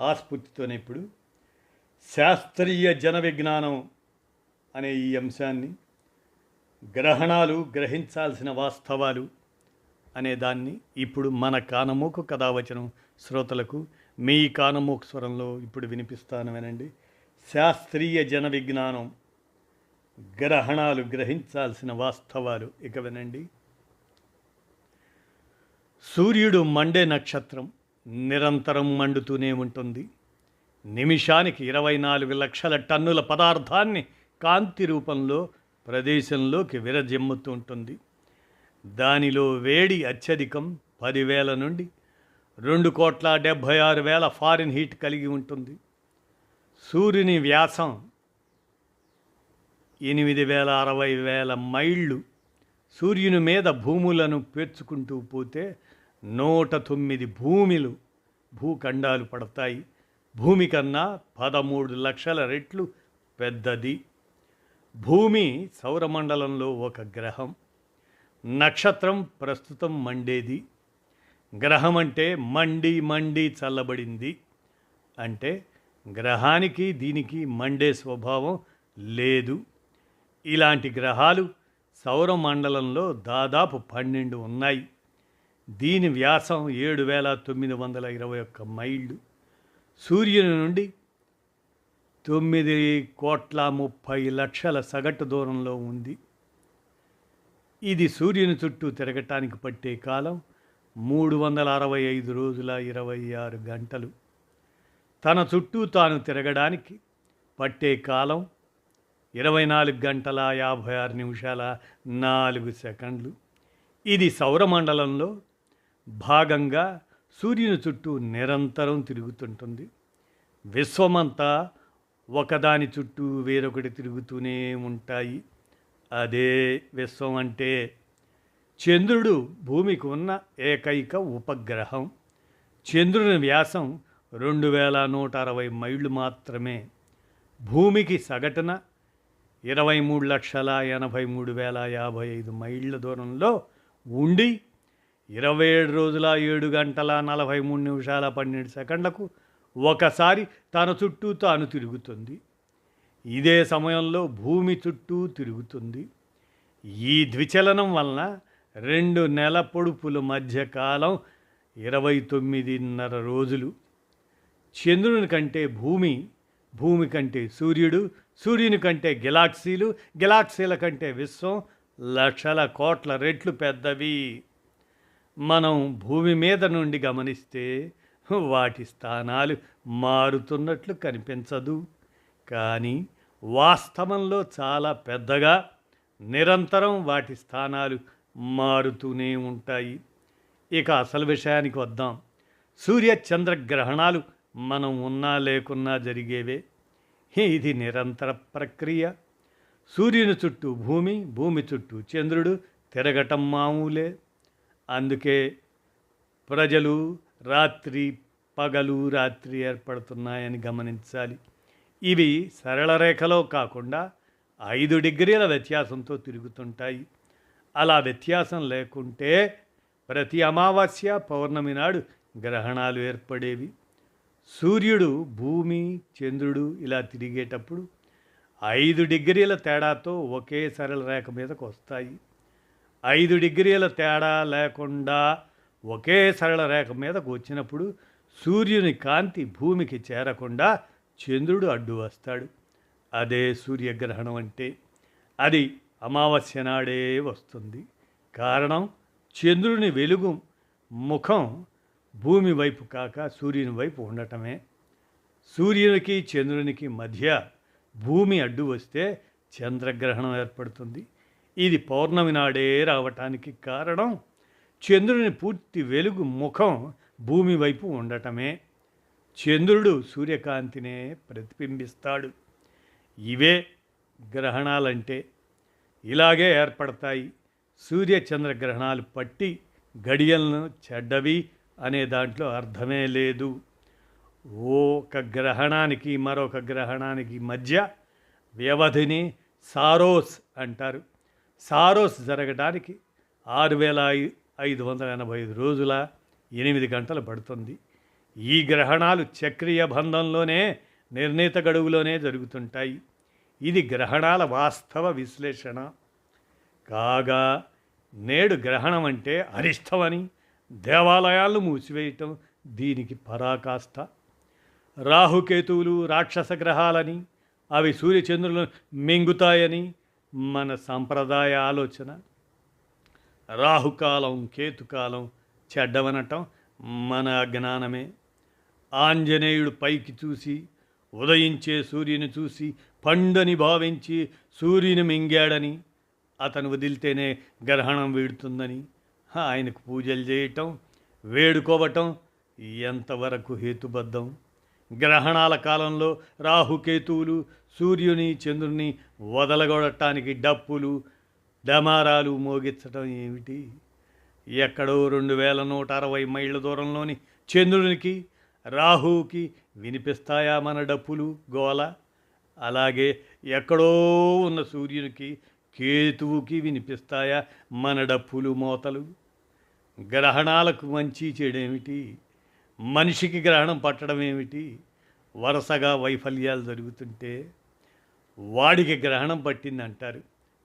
ఆస్ఫూర్తితోనే ఇప్పుడు శాస్త్రీయ జన విజ్ఞానం అనే ఈ అంశాన్ని గ్రహణాలు గ్రహించాల్సిన వాస్తవాలు అనే దాన్ని ఇప్పుడు మన కానమోకు కథావచనం శ్రోతలకు మీ కానమోకు స్వరంలో ఇప్పుడు వినిపిస్తాను వినండి శాస్త్రీయ జన విజ్ఞానం గ్రహణాలు గ్రహించాల్సిన వాస్తవాలు ఇక వినండి. సూర్యుడు మండే నక్షత్రం నిరంతరం మండుతూనే ఉంటుంది. నిమిషానికి ఇరవై నాలుగు లక్షల టన్నుల పదార్థాన్ని కాంతి రూపంలో ప్రదేశంలోకి విరజిమ్ముతూ ఉంటుంది. దానిలో వేడి అత్యధికం పదివేల నుండి రెండు కోట్ల డెబ్భై ఆరు వేల ఫారిన్ హీట్ కలిగి ఉంటుంది. సూర్యుని వ్యాసం ఎనిమిది వేల అరవై వేల మైళ్ళు. సూర్యుని మీద భూములను పేర్చుకుంటూ పోతే నూట తొమ్మిది భూమిలు భూఖండాలు పడతాయి. భూమి కన్నా పదమూడు లక్షల రెట్లు పెద్దది. భూమి సౌరమండలంలో ఒక గ్రహం. నక్షత్రం ప్రస్తుతం మండేది. గ్రహం అంటే మండి మండి చల్లబడింది. అంటే గ్రహానికి దీనికి మండే స్వభావం లేదు. ఇలాంటి గ్రహాలు సౌరమండలంలో దాదాపు పన్నెండు ఉన్నాయి. దీని వ్యాసం ఏడు వేల తొమ్మిది వందల ఇరవై ఒక్క మైళ్ళు. సూర్యుని నుండి తొమ్మిది కోట్ల ముప్పై లక్షల సగటు దూరంలో ఉంది. ఇది సూర్యుని చుట్టూ తిరగటానికి పట్టే కాలం మూడు వందల అరవై ఐదు రోజుల ఇరవై ఆరు గంటలు. తన చుట్టూ తాను తిరగడానికి పట్టే కాలం ఇరవై నాలుగు గంటల యాభై ఆరు నిమిషాల నాలుగు సెకండ్లు. ఇది సౌరమండలంలో భాగంగా సూర్యుని చుట్టూ నిరంతరం తిరుగుతుంటుంది. విశ్వమంతా ఒకదాని చుట్టూ వేరొకటి తిరుగుతూనే ఉంటాయి. అదే విశ్వం అంటే చంద్రుడు భూమికి ఉన్న ఏకైక ఉపగ్రహం. చంద్రుని వ్యాసం రెండు వేల నూట అరవై మైళ్ళు మాత్రమే. భూమికి సగటున ఇరవై మూడు లక్షల ఎనభై మూడు వేల యాభై ఐదు మైళ్ళ దూరంలో ఉండి ఇరవై ఏడు రోజుల ఏడు గంటల నలభై మూడు నిమిషాల పన్నెండు సెకండ్లకు ఒకసారి తన చుట్టూ తాను తిరుగుతుంది. ఇదే సమయంలో భూమి చుట్టూ తిరుగుతుంది. ఈ ద్విచలనం వలన రెండు నెల పొడుపుల మధ్య కాలం ఇరవై తొమ్మిదిన్నర రోజులు. చంద్రుని కంటే భూమి భూమి కంటే సూర్యుడు సూర్యుని కంటే గెలాక్సీలు గెలాక్సీల కంటే విశ్వం లక్షల కోట్ల రెట్లు పెద్దవి. మనం భూమి మీద నుండి గమనిస్తే వాటి స్థానాలు మారుతున్నట్లు కనిపించదు. కానీ వాస్తవంలో చాలా పెద్దగా నిరంతరం వాటి స్థానాలు మారుతూనే ఉంటాయి. ఇక అసలు విషయానికి వద్దాం. సూర్య చంద్రగ్రహణాలు మనం ఉన్నా లేకున్నా జరిగేవే. ఇది నిరంతర ప్రక్రియ. సూర్యుని చుట్టూ భూమి భూమి చుట్టూ చంద్రుడు తిరగటం మామూలే. అందుకే ప్రజలు రాత్రి పగలు రాత్రి ఏర్పడుతున్నాయని గమనించాలి. ఇవి సరళ రేఖలో కాకుండా ఐదు డిగ్రీల వ్యత్యాసంతో తిరుగుతుంటాయి. అలా వ్యత్యాసం లేకుంటే ప్రతి అమావాస్య పౌర్ణమి నాడు గ్రహణాలు ఏర్పడేవి. సూర్యుడు భూమి చంద్రుడు ఇలా తిరిగేటప్పుడు ఐదు డిగ్రీల తేడాతో ఒకే సరళ రేఖ మీదకు వస్తాయి. ఐదు డిగ్రీల తేడా లేకుండా ఒకే సరళ రేఖ మీదకు వచ్చినప్పుడు సూర్యుని కాంతి భూమికి చేరకుండా చంద్రుడు అడ్డు వస్తాడు. అదే సూర్యగ్రహణం అంటే అది అమావాస్య నాడే వస్తుంది. కారణం చంద్రుని వెలుగు ముఖం భూమి వైపు కాక సూర్యుని వైపు ఉండటమే. సూర్యునికి చంద్రునికి మధ్య భూమి అడ్డు వస్తే చంద్రగ్రహణం ఏర్పడుతుంది. ఇది పౌర్ణమి నాడే రావటానికి కారణం చంద్రుని పూర్తి వెలుగు ముఖం భూమి వైపు ఉండటమే. చంద్రుడు సూర్యకాంతినే ప్రతిబింబిస్తాడు. ఇవే గ్రహణాలంటే. ఇలాగే ఏర్పడతాయి. సూర్య చంద్ర గ్రహణాలు పట్టి గడియలను చెడ్డవి అనే దాంట్లో అర్థమే లేదు. ఒక గ్రహణానికి మరొక గ్రహణానికి మధ్య వ్యవధిని సారోస్ అంటారు. సారోస్ జరగడానికి ఆరు వేల ఐ- ఐదు వందల ఎనభై ఐదు రోజుల ఎనిమిది గంటలు పడుతుంది. ఈ గ్రహణాలు చక్రీయ బంధంలోనే నిర్ణీత గడువులోనే జరుగుతుంటాయి. ఇది గ్రహణాల వాస్తవ విశ్లేషణ. కాగా నేడు గ్రహణం అంటే అరిష్టమని దేవాలయాలను మూసివేయటం దీనికి పరాకాష్ట. రాహుకేతువులు రాక్షస గ్రహాలని అవి సూర్యచంద్రులను మింగుతాయని మన సాంప్రదాయ ఆలోచన. రాహుకాలం కేతుకాలం చెడ్డవనటం మన అజ్ఞానమే ఆంజనేయుడు పైకి చూసి ఉదయించే సూర్యుని చూసి పండని భావించి సూర్యుని మింగాడని అతను వదిలితేనే గ్రహణం వీడుతుందని ఆయనకు పూజలు చేయటం వేడుకోవటం ఎంతవరకు హేతుబద్ధం. గ్రహణాల కాలంలో రాహుకేతువులు సూర్యుని చంద్రుని వదలగొడటానికి డప్పులు డమారాలు మోగించటం ఏమిటి? ఎక్కడో రెండు వేల నూట అరవై మైళ్ళ దూరంలోని చంద్రునికి రాహువుకి వినిపిస్తాయా మన డప్పులు గోల అలాగే ఎక్కడో ఉన్న సూర్యునికి కేతువుకి వినిపిస్తాయా మన డప్పులు మోతలు? గ్రహణాలకు మంచి చెడేమిటి మనిషికి గ్రహణం పట్టడం ఏమిటి? వరుసగా వైఫల్యాలు జరుగుతుంటే వాడికి గ్రహణం పట్టింది అంటారు.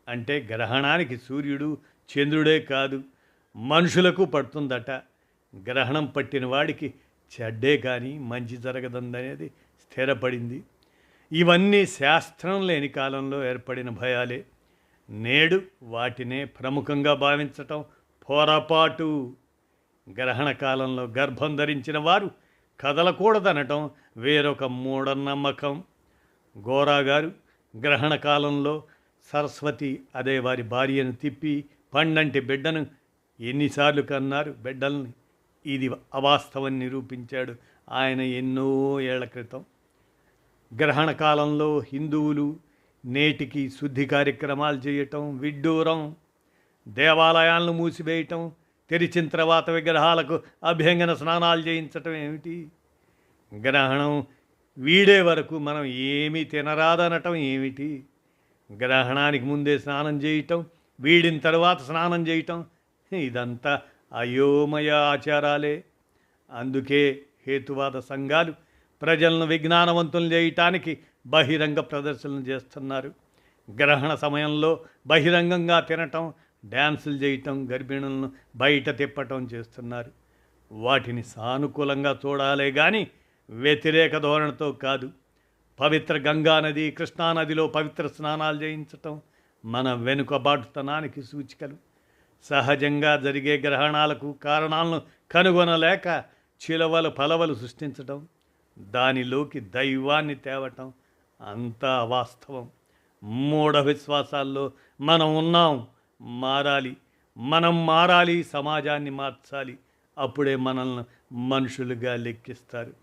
అంటే గ్రహణానికి సూర్యుడు చంద్రుడే కాదు మనుషులకు పడుతుందట. గ్రహణం పట్టిన వాడికి చెడ్డే కానీ మంచి జరగదందనేది స్థిరపడింది. ఇవన్నీ శాస్త్రం లేని కాలంలో ఏర్పడిన భయాలే. నేడు వాటినే ప్రముఖంగా భావించటం పొరపాటు. గ్రహణ కాలంలో గర్భం ధరించిన వారు కదలకూడదనటం వేరొక మూఢనమ్మకం. గోరా గారు గ్రహణ కాలంలో సరస్వతి అదే వారి భార్యను తిప్పి పండంటి బిడ్డను ఎన్నిసార్లు కన్నారు బిడ్డల్ని ఇది అవాస్తవం నిరూపించాడు ఆయన ఎన్నో ఏళ్ళ క్రితం. గ్రహణ కాలంలో హిందువులు నేటికి శుద్ధి కార్యక్రమాలు చేయటం విడ్డూరం దేవాలయాలను మూసివేయటం తెరిచిన తర్వాత విగ్రహాలకు అభ్యంగన స్నానాలు చేయించటం ఏమిటి? గ్రహణం వీడే వరకు మనం ఏమీ తినరాదనటం ఏమిటి? గ్రహణానికి ముందే స్నానం చేయటం వీడిన తర్వాత స్నానం చేయటం ఇదంతా అయోమయ ఆచారాలే. అందుకే హేతువాద సంఘాలు ప్రజలను విజ్ఞానవంతులు చేయటానికి బహిరంగ ప్రదర్శనలు చేస్తున్నారు. గ్రహణ సమయంలో బహిరంగంగా తినటం డ్యాన్సులు చేయటం గర్భిణులను బయట తిప్పటం చేస్తున్నారు. వాటిని సానుకూలంగా చూడాలే కానీ వ్యతిరేక ధోరణితో కాదు. పవిత్ర గంగా నది కృష్ణానదిలో పవిత్ర స్నానాలు చేయించటం మన వెనుకబాటుతనానికి సూచికలు. సహజంగా జరిగే గ్రహణాలకు కారణాలను కనుగొనలేక చిలవలు పలవలు సృష్టించటం దానిలోకి దైవాన్ని తేవటం అంతా వాస్తవం మూఢ విశ్వాసాల్లో మనం ఉన్నాం మారాలి. మనం మారాలి సమాజాన్ని మార్చాలి. అప్పుడే మనల్ని మనుషులుగా లెక్కిస్తారు.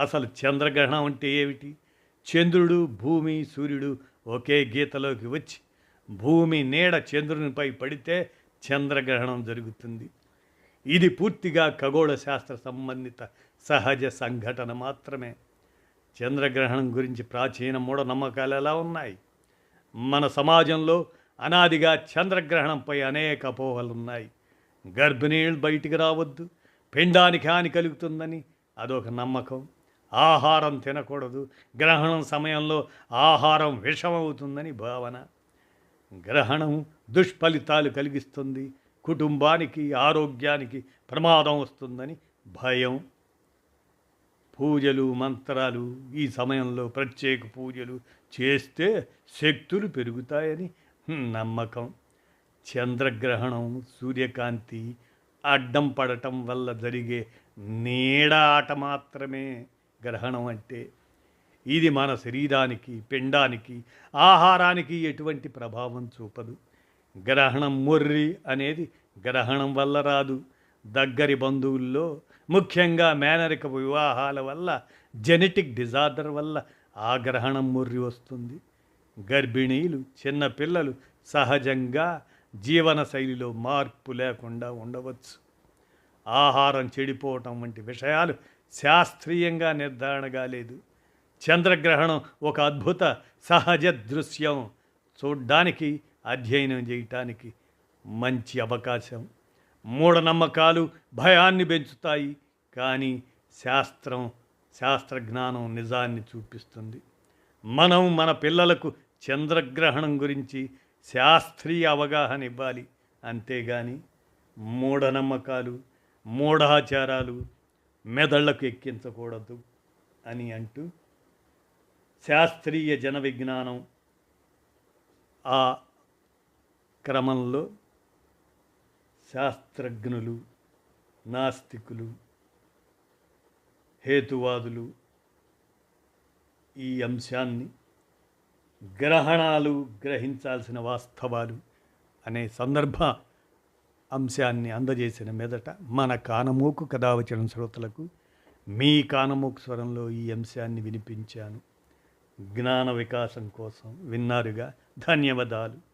అసలు చంద్రగ్రహణం అంటే ఏమిటి? చంద్రుడు భూమి సూర్యుడు ఒకే గీతలోకి వచ్చి భూమి నీడ చంద్రునిపై పడితే చంద్రగ్రహణం జరుగుతుంది. ఇది పూర్తిగా ఖగోళ శాస్త్ర సంబంధిత సహజ సంఘటన మాత్రమే. చంద్రగ్రహణం గురించి ప్రాచీన మూఢనమ్మకాలు ఎలా ఉన్నాయి? మన సమాజంలో అనాదిగా చంద్రగ్రహణంపై అనేక అపోహలు ఉన్నాయి గర్భిణీళ్ళు బయటికి రావద్దు పిండానికి హాని కలుగుతుందని అదొక నమ్మకం. ఆహారం తినకూడదు. గ్రహణం సమయంలో ఆహారం విషమవుతుందని భావన. గ్రహణం దుష్ఫలితాలు కలిగిస్తుంది. కుటుంబానికి ఆరోగ్యానికి ప్రమాదం వస్తుందని భయం. పూజలు మంత్రాలు ఈ సమయంలో ప్రత్యేక పూజలు చేస్తే శక్తులు పెరుగుతాయని నమ్మకం. చంద్రగ్రహణం సూర్యకాంతి అడ్డం పడటం వల్ల జరిగే నీడ ఆట మాత్రమే. గ్రహణం అంటే ఇది మన శరీరానికి పిండానికి ఆహారానికి ఎటువంటి ప్రభావం చూపదు. గ్రహణం మొర్రి అనేది గ్రహణం వల్ల రాదు. దగ్గరి బంధువుల్లో ముఖ్యంగా మేనరిక వివాహాల వల్ల జెనెటిక్ డిజార్డర్ వల్ల ఆ గ్రహణం ముర్రి వస్తుంది. గర్భిణీలు చిన్నపిల్లలు సహజంగా జీవన శైలిలో మార్పు లేకుండా ఉండవచ్చు. ఆహారం చెడిపోవటం వంటి విషయాలు శాస్త్రీయంగా నిర్ధారణ కాలేదు. చంద్రగ్రహణం ఒక అద్భుత సహజ దృశ్యం. చూడ్డానికి అధ్యయనం చేయటానికి మంచి అవకాశం. మూఢనమ్మకాలు భయాన్ని పెంచుతాయి కానీ శాస్త్రం శాస్త్రజ్ఞానం నిజాన్ని చూపిస్తుంది. మనం మన పిల్లలకు చంద్రగ్రహణం గురించి శాస్త్రీయ అవగాహన ఇవ్వాలి. అంతేగాని మూఢనమ్మకాలు మూఢాచారాలు మెదళ్ళకు ఎక్కించకూడదు అని అంటూ శాస్త్రీయ జన విజ్ఞానం ఆ క్రమంలో శాస్త్రజ్ఞులు నాస్తికులు హేతువాదులు ఈ అంశాన్ని గ్రహణాలు గ్రహించాల్సిన వాస్తవాలు అనే సందర్భ అంశాన్ని అందజేసిన మీదట మన కానమూకు కథావచన శ్రోతలకు మీ కానమూకు స్వరంలో ఈ అంశాన్ని వినిపించాను. జ్ఞాన వికాసం కోసం విన్నారుగా. ధన్యవాదాలు.